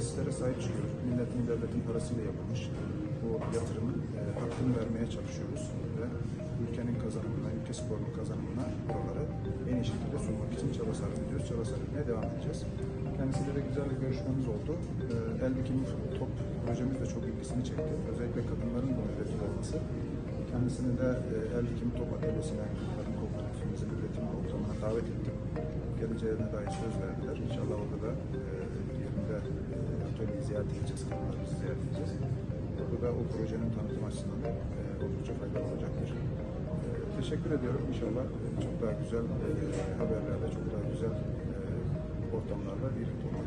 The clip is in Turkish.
sahip çıkıyoruz. Milletin, devletin parasıyla yapılmış bu yatırımın e, hakkını vermeye çalışıyoruz ve ülkenin kazanımına, ülke sporunun kazanımına buraları en iyi şekilde sunmak için çaba sarf ediyoruz. Çaba sarf etmeye devam edeceğiz. Kendisiyle de güzel bir görüşmemiz oldu. E, el dikimi top projemiz de çok ilgisini çekti. Özellikle kadınların bunu üretiyor olması. Kendisini de e, el dikimi top atölyesine, kadın kooperatifimizin üretim ortamına davet ettim. Geleceğine dair söz verdiler. İnşallah orada da e, ziyaret edeceğiz, kadınlarımızı ziyaret edeceğiz. Orada da o projenin tanıtım açısından da e, oldukça faydalı olacaktır. E, teşekkür ediyorum. İnşallah e, çok daha güzel e, haberlerle, çok daha güzel e, ortamlarla birlikte dileğiyle.